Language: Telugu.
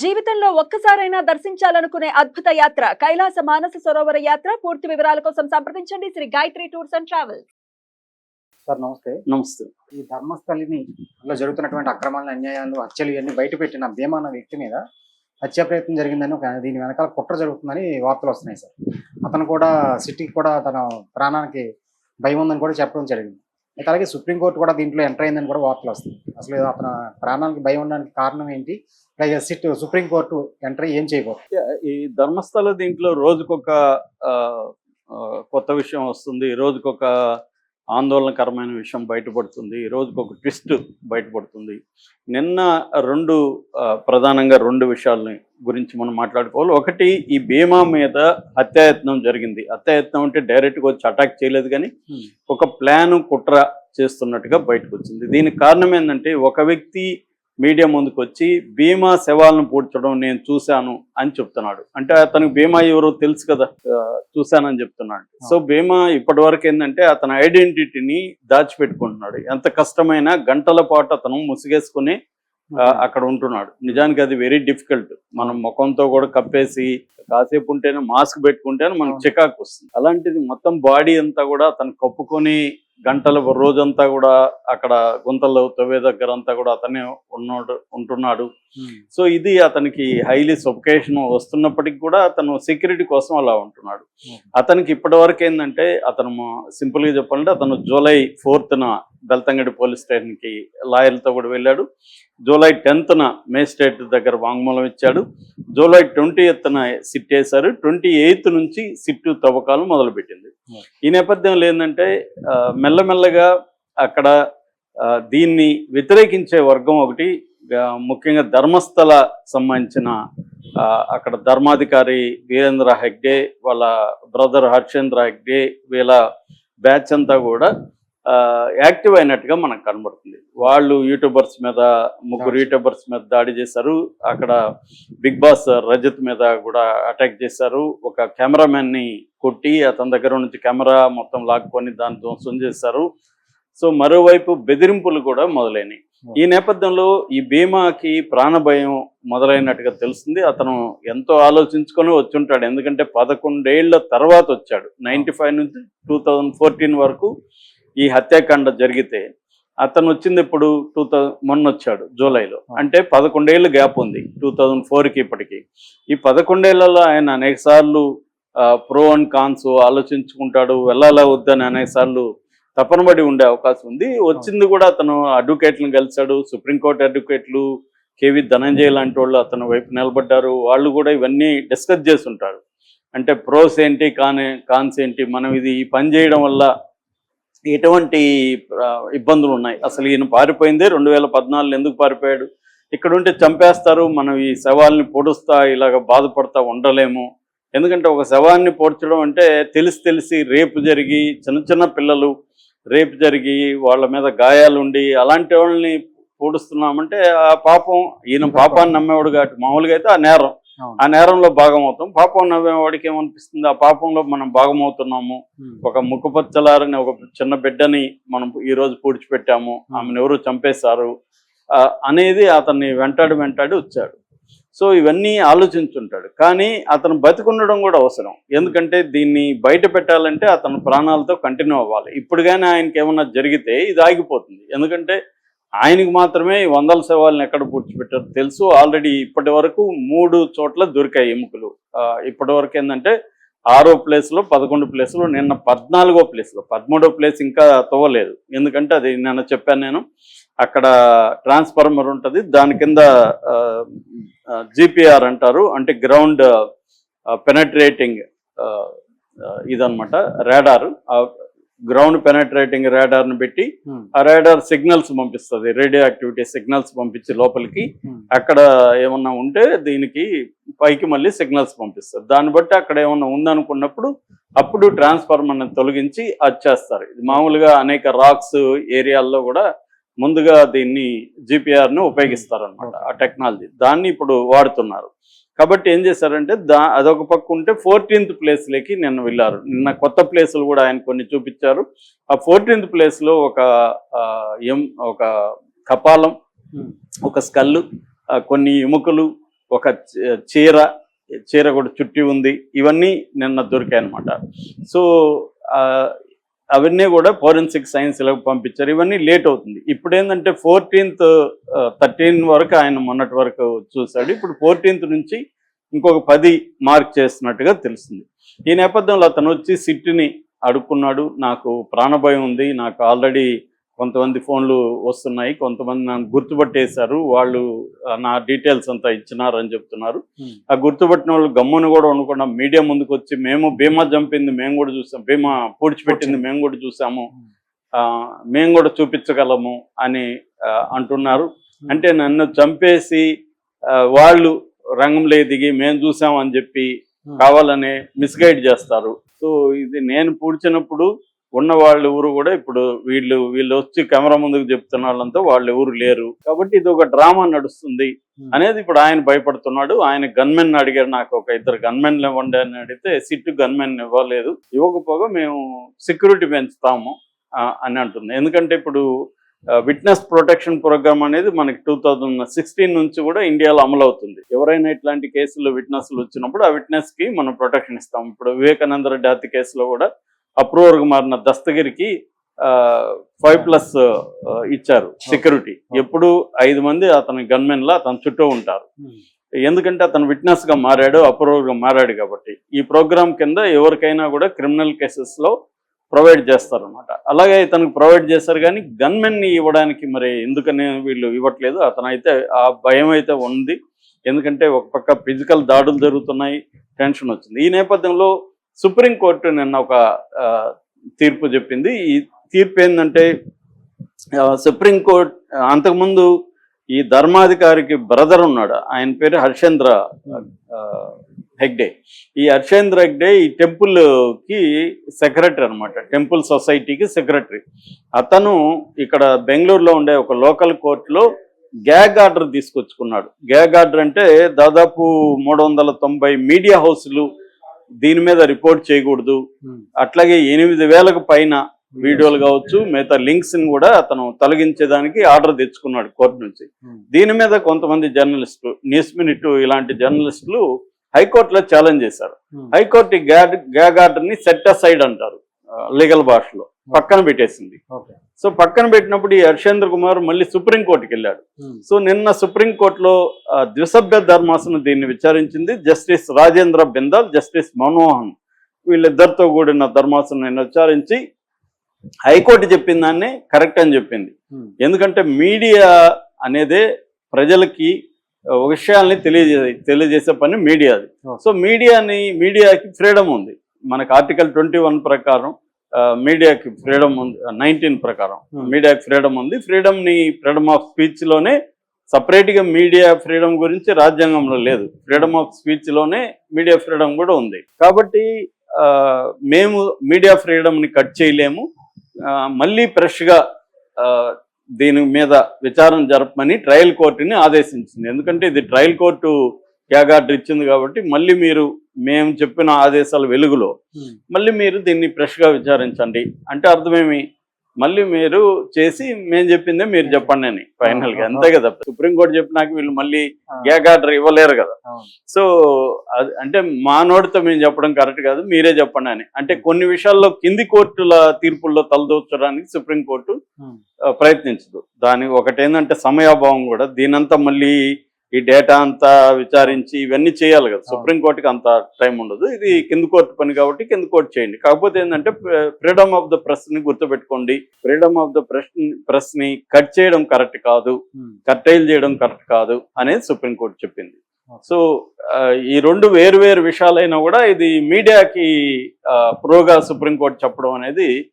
జీవితంలో ఒక్కసారైనా దర్శించాలనుకునే అద్భుత యాత్ర కైలాస మానస సరోవర యాత్ర. పూర్తి వివరాల కోసం సంప్రదించండి. Sri Gayatri tours and travels. Sir నమస్తే. నమస్తే. ఈ ధర్మస్థలిని లో జరుగుతున్నటువంటి అక్రమాలు అన్యాయాలు హత్యలు ఇవన్నీ బయట పెట్టిన భీమా అన్న వ్యక్తి మీద హత్య ప్రయత్నం జరిగిందని ఒక దీని వెనకాల కుట్ర జరుగుతుందని వార్తలు వస్తున్నాయి సార్. అతను కూడా సిటీకి కూడా తన ప్రాణానికి భయం ఉందని కూడా చెప్పడం జరిగింది. అయితే అలాగే సుప్రీంకోర్టు కూడా దీంట్లో ఎంటర్ అయిందని కూడా వార్తలు వస్తాయి అసలు అతను ప్రాణానికి భయం ఉండడానికి కారణం ఏంటి? సిట్ సుప్రీంకోర్టు ఎంటర్ ఏం చేయబో ఈ ధర్మస్థల దీంట్లో రోజుకొక ఆ, కొత్త విషయం వస్తుంది. రోజుకొక ఆందోళనకరమైన విషయం బయటపడుతుంది. రోజుకొక ట్విస్ట్ బయటపడుతుంది. నిన్న రెండు ప్రధానంగా రెండు విషయాలని గురించి మనం మాట్లాడుకోవాలి. ఒకటి ఈ బీమా మీద హత్యాయత్నం జరిగింది. హత్యాయత్నం అంటే డైరెక్ట్గా వచ్చి అటాక్ చేయలేదు కానీ ఒక ప్లాన్ కుట్ర చేస్తున్నట్టుగా బయటకు వచ్చింది దీనికి కారణం ఏంటంటే ఒక వ్యక్తి మీడియా ముందుకు వచ్చి బీమా శవాలను పూడ్చడం నేను చూశాను అని చెప్తున్నాడు. అంటే అతనికి బీమా ఎవరో తెలుసు కదా చూశానని చెప్తున్నాడు. సో బీమా ఇప్పటి వరకు ఏంటంటే అతని ఐడెంటిటీని దాచిపెట్టుకుంటున్నాడు. ఎంత కష్టమైనా గంటల పాటు అతను ముసిగేసుకుని అక్కడ ఉంటున్నాడు. నిజానికి అది వెరీ డిఫికల్ట్ మనం ముఖంతో కూడా కప్పేసి కాసేపు ఉంటేనే మాస్క్ పెట్టుకుంటేనే మనకు. చికాకు వస్తుంది. అలాంటిది మొత్తం బాడీ అంతా కూడా అతను కప్పుకొని గంటలు రోజంతా కూడా అక్కడ గుంతలు తవ్వే దగ్గర అంతా కూడా అతనే ఉన్నాడు ఉంటున్నాడు. సో ఇది అతనికి హైలీ సొఫికేషన్ వస్తున్నప్పటికి కూడా అతను సెక్యూరిటీ కోసం అలా ఉంటున్నాడు. అతనికి ఇప్పటి వరకు ఏంటంటే అతను సింపుల్గా చెప్పాలంటే అతను జూలై ఫోర్త్న బెల్తంగడి పోలీస్ స్టేషన్కి లాయర్లతో కూడా వెళ్ళాడు. జూలై టెన్త్న మేజిస్ట్రేట్ దగ్గర వాంగ్మూలం ఇచ్చాడు. జూలై ట్వంటీ ఎత్తున సిట్ వేశారు. ట్వంటీ ఎయిత్ నుంచి సిట్టు తవ్వకాలు మొదలుపెట్టింది. ఈ నేపథ్యంలో ఏంటంటే మెల్లమెల్లగా అక్కడ దీన్ని వ్యతిరేకించే వర్గం ఒకటి ముఖ్యంగా ధర్మస్థల సంబంధించిన అక్కడ ధర్మాధికారి వీరేంద్ర హెగ్డే వాళ్ళ బ్రదర్ హర్షేంద్ర హెగ్డే వీళ్ళ బ్యాచ్ అంతా కూడా యాక్టివ్ అయినట్టుగా మనకు కనబడుతుంది. వాళ్ళు యూట్యూబర్స్ మీద ముగ్గురు యూట్యూబర్స్ మీద దాడి చేశారు. అక్కడ బిగ్ బాస్ రజత్ మీద కూడా అటాక్ చేశారు. ఒక కెమెరామెన్ని కొట్టి అతని దగ్గర నుంచి కెమెరా మొత్తం లాక్కొని దాన్ని ధ్వంసం చేశారు. సో మరోవైపు బెదిరింపులు కూడా మొదలైనవి ఈ నేపథ్యంలో ఈ బీమాకి ప్రాణభయం మొదలైనట్టుగా తెలుస్తుంది. అతను ఎంతో ఆలోచించుకొని వచ్చి ఉంటాడు ఎందుకంటే పదకొండేళ్ళ తర్వాత వచ్చాడు. నైన్టీ ఫైవ్ నుంచి టూ థౌజండ్ ఫోర్టీన్ వరకు ఈ హత్యాకాండ జరిగితే అతను వచ్చింది ఇప్పుడు టూ థౌజండ్ మొన్న వచ్చాడు జూలైలో. అంటే పదకొండేళ్ళు గ్యాప్ ఉంది టూ థౌజండ్ ఫోర్కి ఇప్పటికి. ఈ పదకొండేళ్ళలో ఆయన అనేక సార్లు ప్రో అండ్ కాన్స్ ఆలోచించుకుంటాడు వెళ్ళాలా వద్దని అనేక సార్లు తపనబడి ఉండే అవకాశం ఉంది. వచ్చింది కూడా అతను అడ్వకేట్లను కలిశాడు సుప్రీంకోర్టు అడ్వకేట్లు కేవి ధనంజయ్ లాంటి వాళ్ళు అతని వైపు నిలబడ్డారు. వాళ్ళు కూడా ఇవన్నీ డిస్కస్ చేసి ఉంటారు అంటే ప్రోస్ ఏంటి కాన్ కాన్స్ ఏంటి మనం ఇది ఈ పని చేయడం వల్ల ఎటువంటి ఇబ్బందులు ఉన్నాయి? అసలు ఈయన పారిపోయిందే రెండు వేల పద్నాలుగులో ఎందుకు పారిపోయాడు? ఇక్కడ ఉంటే చంపేస్తారు మనం ఈ శవాల్ని పొడుస్తా ఇలాగ బాధపడతా ఉండలేము. ఎందుకంటే ఒక శవాన్ని పొడ్చడం అంటే తెలిసి తెలిసి రేపు జరిగి చిన్న చిన్న పిల్లలు రేపు జరిగి వాళ్ళ మీద గాయాలు ఉండి అలాంటి వాళ్ళని పూడుస్తున్నామంటే ఆ పాపం ఈయన పాపాన్ని నమ్మేవాడు కాబట్టి మామూలుగా అయితే ఆ నేరం. ఆ నేరంలో భాగం అవుతాం పాపం నవ్వేవాడికి ఏమనిపిస్తుంది? ఆ పాపంలో మనం భాగం అవుతున్నాము ఒక ముఖపచ్చలారని ఒక చిన్న బిడ్డని మనం ఈ రోజు పూడ్చిపెట్టాము. ఆమెను ఎవరు చంపేశారు. అనేది అతన్ని వెంటాడి వెంటాడి వచ్చాడు. సో ఇవన్నీ ఆలోచించుంటాడు. కానీ అతను బతికుండడం కూడా అవసరం. ఎందుకంటే దీన్ని బయట పెట్టాలంటే అతను ప్రాణాలతో కంటిన్యూ అవ్వాలి. ఇప్పుడు కానీ ఆయనకి ఏమన్నా జరిగితే ఇది ఆగిపోతుంది. ఎందుకంటే ఆయనకు మాత్రమే ఈ వందల శవాలను ఎక్కడ పూడ్చిపెట్టారో తెలుసు. ఆల్రెడీ ఇప్పటి వరకు మూడు చోట్ల దొరికాయి ఎముకలు. ఇప్పటి వరకు ఏంటంటే ఆరో ప్లేస్లో పదకొండు ప్లేస్లో నిన్న పద్నాలుగో ప్లేస్లో. పదమూడో ప్లేస్ ఇంకా తవ్వలేదు ఎందుకంటే అది నిన్న చెప్పాను నేను. అక్కడ ట్రాన్స్ఫార్మర్ ఉంటుంది. దాని కింద జిపిఆర్ అంటారు. అంటే గ్రౌండ్ పెనట్రేటింగ్ ఇదనమాట రాడారు. గ్రౌండ్ పెనట్రేటింగ్ రాడార్ని పెట్టి ఆ రాడార్ సిగ్నల్స్ పంపిస్తుంది రేడియో యాక్టివిటీ సిగ్నల్స్ పంపించి లోపలికి. అక్కడ ఏమన్నా ఉంటే దీనికి పైకి మళ్ళీ సిగ్నల్స్ పంపిస్తారు. దాన్ని బట్టి అక్కడ ఏమన్నా ఉందనుకున్నప్పుడు అప్పుడు ట్రాన్స్ఫార్మర్ని తొలగించి అది చేస్తారు. ఇది మామూలుగా అనేక రాక్స్ ఏరియాల్లో కూడా ముందుగా దీన్ని జిపిఆర్ను ఉపయోగిస్తారు అనమాట ఆ టెక్నాలజీ దాన్ని ఇప్పుడు వాడుతున్నారు. కాబట్టి ఏం చేశారంటే దా అదొక పక్క ఉంటే ఫోర్టీన్త్ ప్లేస్లోకి నిన్న వెళ్ళారు. నిన్న కొత్త ప్లేసులు కూడా ఆయన కొన్ని చూపించారు. ఆ ఫోర్టీన్త్ ప్లేస్లో ఒక ఎం ఒక కపాలం ఒక స్కల్లు కొన్ని ఎముకలు ఒక చీర చీర కూడా చుట్టి ఉంది. ఇవన్నీ నిన్న దొరికాయి అనమాట సో అవన్నీ కూడా ఫోరెన్సిక్ సైన్స్ పంపించారు. ఇవన్నీ లేట్ అవుతుంది. ఇప్పుడు ఏంటంటే ఫోర్టీన్త్ థర్టీన్ వరకు ఆయన మొన్నటి వరకు చూశాడు. ఇప్పుడు ఫోర్టీన్త్ నుంచి ఇంకొక పది మార్క్ చేస్తున్నట్టుగా తెలుస్తుంది. ఈ నేపథ్యంలో అతను వచ్చి సిట్టిని అడుక్కున్నాడు. నాకు ప్రాణభయం ఉంది. నాకు ఆల్రెడీ కొంతమంది ఫోన్లు వస్తున్నాయి కొంతమంది నన్ను గుర్తుపట్టేశారు వాళ్ళు నా డీటెయిల్స్ అంతా ఇచ్చినారు అని చెప్తున్నారు Hmm. ఆ గుర్తుపట్టిన వాళ్ళు గమ్మును కూడా ఉండకుండా మీడియా ముందుకు వచ్చి మేము బీమా చంపింది మేము కూడా చూసాం బీమా పూడ్చిపెట్టింది మేము కూడా చూసాము Hmm. ఆ, మేము కూడా చూపించగలము అని అంటున్నారు అంటే నన్ను చంపేసి వాళ్ళు రంగంలో దిగి మేము చూసాం అని చెప్పి కావాలని మిస్గైడ్ చేస్తారు సో ఇది నేను పూడ్చినప్పుడు ఉన్న వాళ్ళు ఎవరు కూడా ఇప్పుడు వీళ్ళు వీళ్ళు వచ్చి కెమెరా ముందుకు చెప్తున్న వాళ్ళంతా వాళ్ళు ఎవరు లేరు. కాబట్టి ఇది ఒక డ్రామా నడుస్తుంది అనేది ఇప్పుడు ఆయన భయపడుతున్నాడు. ఆయన గన్మెన్ అడిగారు నాకు ఒక ఇద్దరు గన్మెన్ ఇవ్వండి అని అడిగితే సిట్టు గన్మెన్ ఇవ్వలేదు. ఇవ్వకపోగా మేము సెక్యూరిటీ పెంచుతాము అని అంటుంది. ఎందుకంటే ఇప్పుడు విట్నెస్ ప్రొటెక్షన్ ప్రోగ్రామ్ అనేది మనకి టూ థౌజండ్ సిక్స్టీన్ నుంచి కూడా ఇండియాలో అమలు అవుతుంది. ఎవరైనా ఇట్లాంటి కేసుల్లో విట్నెస్లు వచ్చినప్పుడు ఆ విట్నెస్కి మనం ప్రొటెక్షన్ ఇస్తాం. ఇప్పుడు వివేకానంద రెడ్డి హత్య కేసులో కూడా అప్రూవర్గా మారిన దస్తగిరికి ఫైవ్ ప్లస్ ఇచ్చారు సెక్యూరిటీ. ఎప్పుడు ఐదు మంది అతని గన్మెన్ లా అతని చుట్టూ ఉంటారు. ఎందుకంటే అతను విట్నెస్గా మారాడు అప్రూవర్గా మారాడు కాబట్టి. ఈ ప్రోగ్రామ్ కింద ఎవరికైనా కూడా క్రిమినల్ కేసెస్లో ప్రొవైడ్ చేస్తారన్నమాట. అలాగే ఇతనికి ప్రొవైడ్ చేస్తారు కానీ గన్మెన్ని ఇవ్వడానికి మరి ఎందుకని వీళ్ళు ఇవ్వట్లేదు. అతను అయితే ఆ భయం అయితే ఉంది. ఎందుకంటే ఒక పక్క ఫిజికల్ దాడులు జరుగుతున్నాయి టెన్షన్ వచ్చింది. ఈ నేపథ్యంలో సుప్రీంకోర్టు నిన్న ఒక తీర్పు చెప్పింది. ఈ తీర్పు ఏంటంటే సుప్రీంకోర్టు అంతకుముందు ఈ ధర్మాధికారికి బ్రదర్ ఉన్నాడు. ఆయన పేరు హర్షేంద్ర హెగ్డే. ఈ హర్షేంద్ర హెగ్డే ఈ టెంపుల్కి సెక్రటరీ అన్నమాట. టెంపుల్ సొసైటీకి సెక్రటరీ. అతను ఇక్కడ బెంగళూరులో ఉండే ఒక లోకల్ కోర్టులో గ్యాగ్ ఆర్డర్ తీసుకొచ్చుకున్నాడు. గ్యాగ్ ఆర్డర్ అంటే దాదాపు మూడు వందల తొంభై మీడియా హౌస్లు దీని మీద రిపోర్ట్ చేయకూడదు. అట్లాగే ఎనిమిది వేలకు పైన వీడియోలు కావచ్చు మిగతా లింక్స్ని కూడా అతను తొలగించేదానికి ఆర్డర్ తెచ్చుకున్నాడు కోర్టు నుంచి. దీని మీద కొంతమంది జర్నలిస్టులు న్యూస్ మినిట్ ఇలాంటి జర్నలిస్టులు హైకోర్టులో ఛాలెంజ్ చేశారు. హైకోర్టు గ్యాగ్ ఆర్డర్ని సెట్ అసైడ్ అంటారు లీగల్ భాషలో. పక్కన పెట్టేసింది. సో పక్కన పెట్టినప్పుడు ఈ హర్షేంద్ర కుమార్ మళ్ళీ సుప్రీంకోర్టుకి వెళ్ళాడు. సో నిన్న సుప్రీంకోర్టులో ద్విసభ్య ధర్మాసనం దీన్ని విచారించింది. జస్టిస్ రాజేంద్ర బిందాల్ జస్టిస్ మన్మోహన్ వీళ్ళిద్దరితో కూడిన ధర్మాసనం నిన్న విచారించి హైకోర్టు చెప్పిన దాన్ని కరెక్ట్ అని చెప్పింది. ఎందుకంటే మీడియా అనేదే ప్రజలకి విషయాల్ని తెలియజే తెలియజేసే పని మీడియాది. Okay. సో మీడియాని మీడియాకి ఫ్రీడమ్ ఉంది. మనకు ఆర్టికల్ ట్వంటీ వన్ ప్రకారం మీడియాకి ఫ్రీడమ్ ఉంది. నైన్టీన్ ప్రకారం. మీడియాకి ఫ్రీడమ్ ఉంది. ఫ్రీడమ్ని ఫ్రీడమ్ ఆఫ్ స్పీచ్లోనే సపరేట్గా మీడియా ఫ్రీడమ్ గురించి రాజ్యాంగంలో లేదు. ఫ్రీడమ్ ఆఫ్ స్పీచ్లోనే మీడియా ఫ్రీడమ్ కూడా ఉంది. కాబట్టి మేము మీడియా ఫ్రీడమ్ని కట్ చేయలేము. మళ్ళీ ఫ్రెష్గా దీని మీద విచారణ జరపమని ట్రయల్ కోర్టుని ఆదేశించింది. ఎందుకంటే ఇది ట్రయల్ కోర్టు క్యాగార్డర్ ఇచ్చింది కాబట్టి మళ్ళీ మీరు మేము చెప్పిన ఆదేశాల వెలుగులో మళ్ళీ మీరు దీన్ని ఫ్రెష్గా విచారించండి. అంటే అర్థమేమి? మళ్ళీ మీరు చేసి మేము చెప్పిందే మీరు చెప్పండి అని. ఫైనల్గా. అంతే కదా. సుప్రీంకోర్టు చెప్పినాక వీళ్ళు మళ్ళీ గ్యాగ్ ఆర్డర్ ఇవ్వలేరు కదా. సో అది అంటే మా నోటితో మేము చెప్పడం కరెక్ట్ కాదు మీరే చెప్పండి అని. అంటే కొన్ని విషయాల్లో కింది కోర్టుల తీర్పుల్లో తలదూర్చడానికి సుప్రీంకోర్టు Hmm. ప్రయత్నించదు. దాని ఒకటి ఏంటంటే సమయాభావం కూడా. దీనంతా మళ్ళీ ఈ డేటా అంతా విచారించి ఇవన్నీ చేయాలి కదా. సుప్రీంకోర్టుకి అంత టైం ఉండదు. ఇది కింద కోర్టు పని కాబట్టి కింద కోర్టు చేయండి. కాకపోతే ఏంటంటే ఫ్రీడమ్ ఆఫ్ ద ప్రెస్ని గుర్తుపెట్టుకోండి. ఫ్రీడమ్ ఆఫ్ ద ప్రెస్ ప్రెస్ని కట్ చేయడం కరెక్ట్ కాదు. కట్టైల్ చేయడం కరెక్ట్ కాదు అనేది సుప్రీంకోర్టు చెప్పింది. సో ఈ రెండు వేరు వేరు విషయాలైనా కూడా ఇది మీడియాకి ప్రోగా సుప్రీంకోర్టు చెప్పడం అనేది